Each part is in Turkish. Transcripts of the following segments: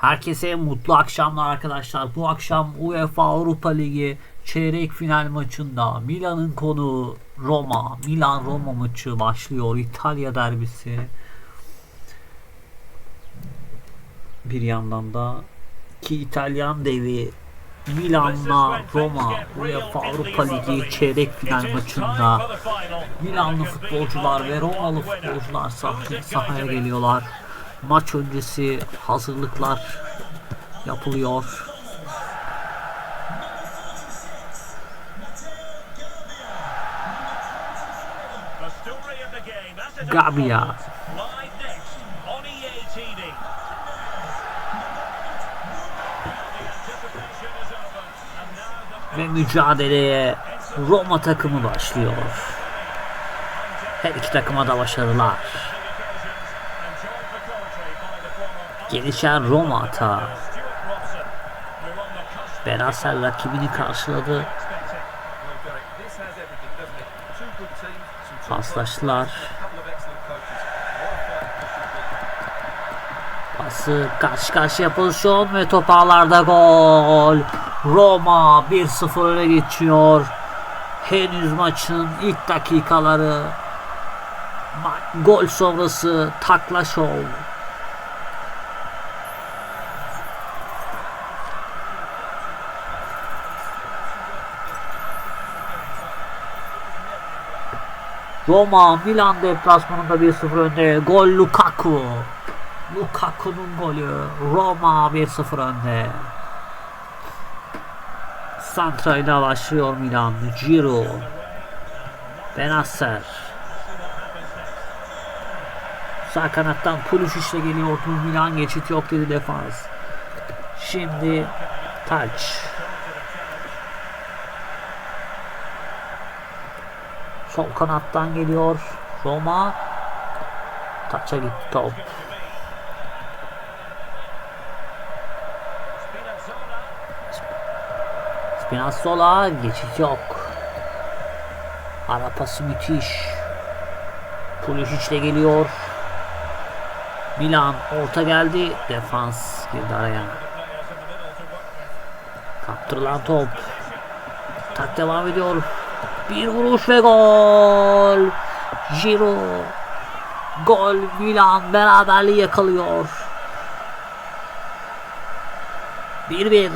Herkese mutlu akşamlar arkadaşlar. Bu akşam UEFA Avrupa Ligi çeyrek final maçında Milan'ın konu Roma. Milan Roma maçı başlıyor. İtalya derbisi. Bir yandan da ki İtalyan devi Milan'la Roma UEFA Avrupa Ligi çeyrek final maçında Milanlı futbolcular ve Romalı futbolcular sah- sahaya geliyorlar. Maç öncesi hazırlıklar yapılıyor. Gabia. Ve mücadeleye Roma takımı başlıyor. Her iki takıma da başarılar. Gelişen Roma atağı. Benasser rakibini karşıladı. Paslaştılar. Pası karşı karşıya pozisyon ve top ağlarda gol. Roma 1-0 öne geçiyor. Henüz maçın ilk dakikaları. Gol sonrası takla şov. Roma Milan deplasmanında 1-0 önde. Gol Lukaku. Lukaku'nun golü. Roma 1-0 önde. Santra ile başlıyor Milan. Ciro. Benasser. Sağ kanattan Pulisic ile geliyordu. Milan geçit yok dedi defans. Şimdi taç. Sol kanattan geliyor. Roma. Taça gitti top. Spinazzola geçiş yok. Ara pası müthiş. Pulisic de geliyor. Milan orta geldi. Defans girdi araya. Kaptırılan top. Tak devam ediyor. Bir vuruş gol. Giro. Gol Milan beraberliği yakalıyor. 1-1.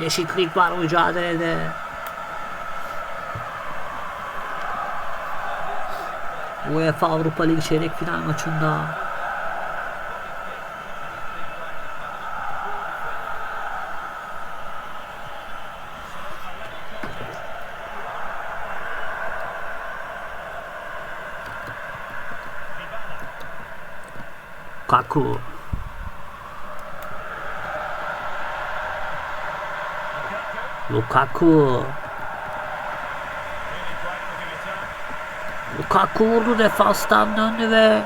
Eşitlik var mücadelede. UEFA Avrupa Ligi çeyrek final maçında Kaku. Lukaku. Lukaku vurdu defanstan döndü ve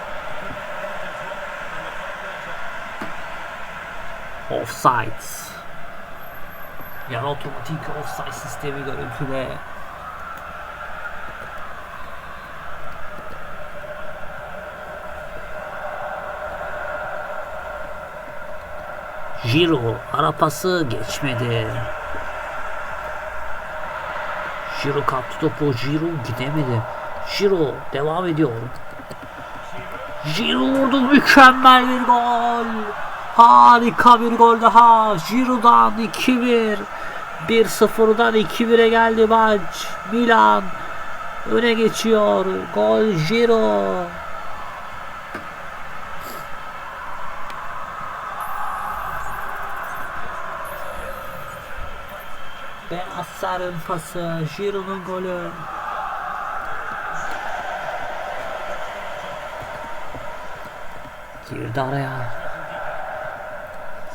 Offside Yani otomatik offside sistemi görüntüde Giro ara pası geçmedi. Giro kaptı topu. Giro gidemedi. Giro devam ediyor. Giro vurdu mükemmel bir gol. Harika bir gol daha. Giro'dan 2-1. 1-0'dan 2-1'e geldi maç. Milan öne geçiyor. Gol Giro. Ben Assar'ın pası, Giroud'un golü. Girdi araya.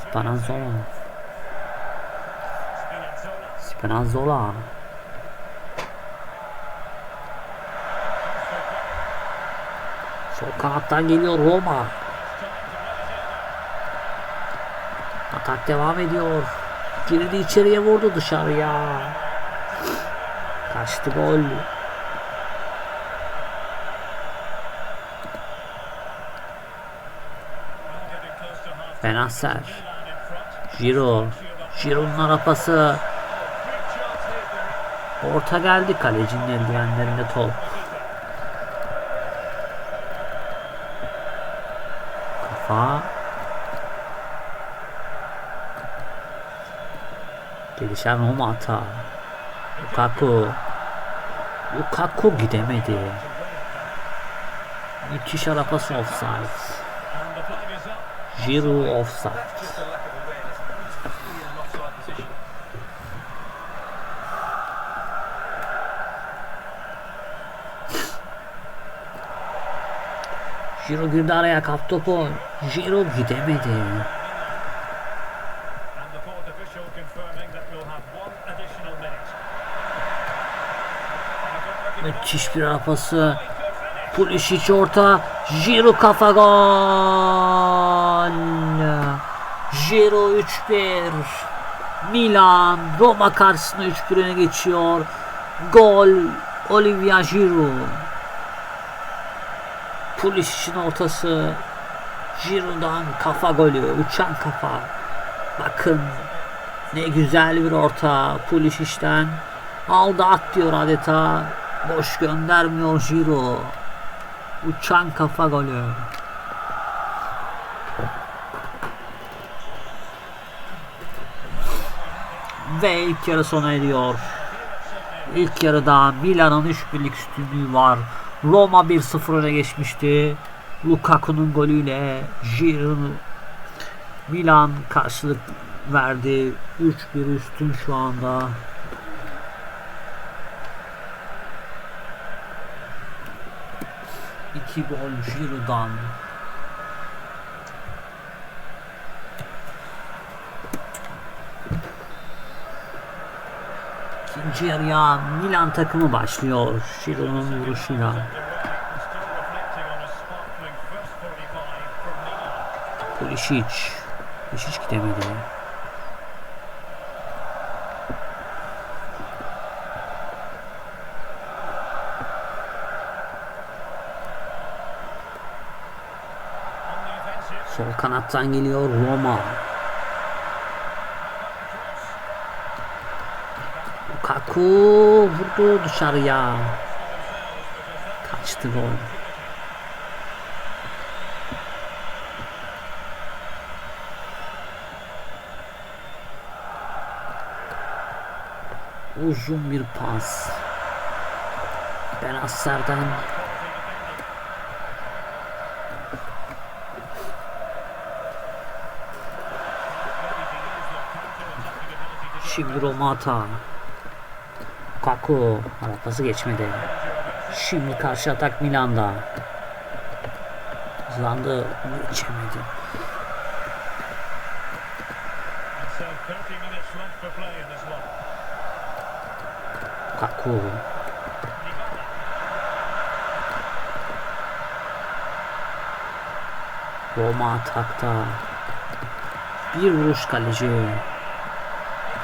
Spinazzola. Spinazzola. Sol kanattan geliyor Roma. Atak devam ediyor. Girdi içeriye vurdu dışarıya. Kaçtı gol. Benacer. Giro. Giro'nun arapası. Orta geldi kalecinin eldivenlerinde top. Kafa. Gelişen Roma hata. Lukaku. Lukaku gidemedi. Müthiş offside. Flag is up. Giroud offside. Offside. Giroud girdi araya kap topu. Giroud gidemedi. Müthiş bir arapası. Pulisic orta. Giroud kafa gol. Giroud 3-1. Milan Roma karşısında 3-1 öne geçiyor. Gol Olivia Giroud. Pulisic'in ortası. Giroud'dan kafa golü. Uçan kafa. Bakın ne güzel bir orta Pulisic'ten. Aldı at diyor adeta. Boş göndermiyor Giroud. Uçan kafa golü. Ve ilk yarı sona eriyor. İlk yarıda Milan'ın 3 birlik üstünlüğü var. Roma 1-0 öne geçmişti. Lukaku'nun golüyle Giroud Milan karşılık verdi. 3-1 üstün şu anda. İki gol Giroud'dan. İkinci yarıya Milan takımı başlıyor. Giroud'un vuruşuyla. Still reflecting on a sparkling first 45 from Milan. Pulisic. Pulisic gidemedi. Sol kanattan geliyor Roma. Lukaku vurdu dışarıya. Kaçtı gol. Uzun bir pas. Benasser'den Şimdi Roma hata. Lukaku arapası geçmedi. Şimdi karşı atak Milan'da. Hızlandı. Geçemedi. And so 30 minutes left for play in this one. Lukaku. Roma atakta. Bir vuruş kaleci.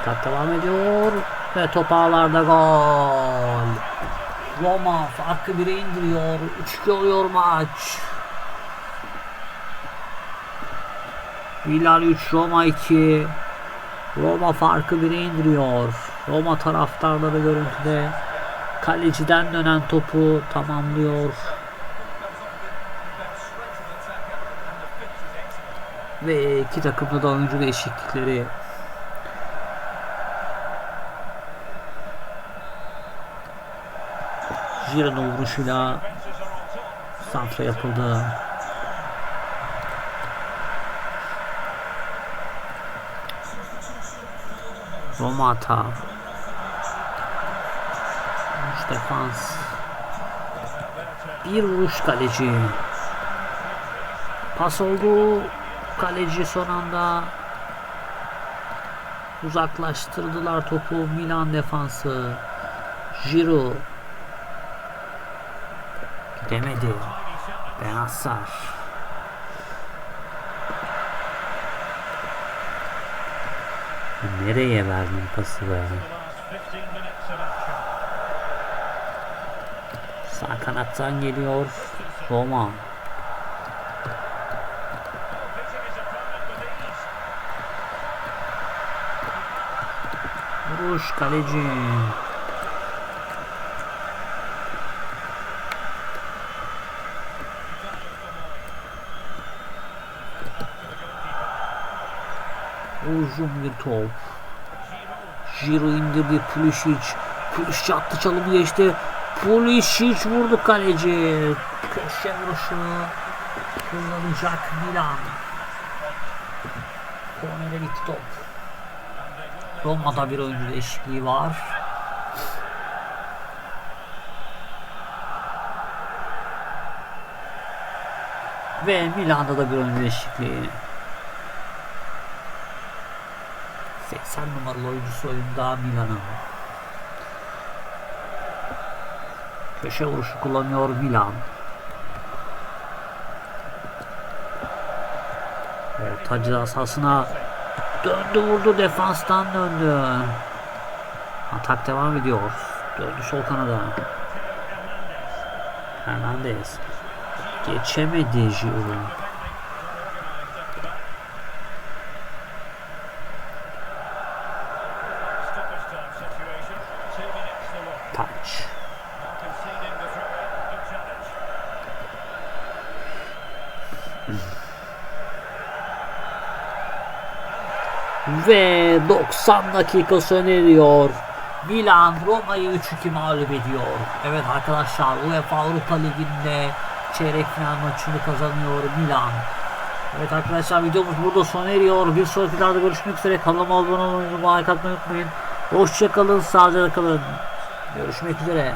Atak devam ediyor. Ve top ağlarda gol. Roma farkı bire indiriyor. 3-2 oluyor maç. Villar 3, Roma 2. Roma farkı 1'e indiriyor. Roma taraftarları görüntüde kaleciden dönen topu tamamlıyor. Ve iki takımda da oyuncu değişiklikleri. Giroud'un vuruşuyla santra yapıldı. Roma hata. Vuruş defans. Bir vuruş kaleci. Pas oldu. Kaleci son anda uzaklaştırdılar topu Milan defansı. Giroud Demedi. Ben Asar. Nereye verdim pası be? Sağ kanattan geliyor Roma. Vuruş kaleci. Top. Jiro indirdi Pulisic. Pulisic attı çalımı geçti. Pulisic vurdu kaleci. Köşe vuruşu kullanacak Milan. Kornere gitti top. Roma'da bir oyuncu değişikliği var. Ve Milan'da da bir oyuncu değişikliği. 80 numaralı oyuncusu oyunda Milan'ın. Köşe vuruşu kullanıyor Milan. Evet, Hacı sahasına döndü vurdu defanstan döndü. Atak devam ediyor. Döndü sol kanada. Hernandez. Geçemedi Giroud. Challenge. Ve 90 dakika sona eriyor. Milan Roma'yı 3-2 mağlup ediyor. Evet arkadaşlar UEFA Avrupa Ligi'nde çeyrek final maçını kazanıyor Milan. Evet arkadaşlar videomuz burada sona eriyor. Bir sonraki videoda görüşmek üzere. Kanalıma abone olmayı, like atmayı unutmayın. Hoşçakalın, sağlıcakla kalın. Görüşmek üzere.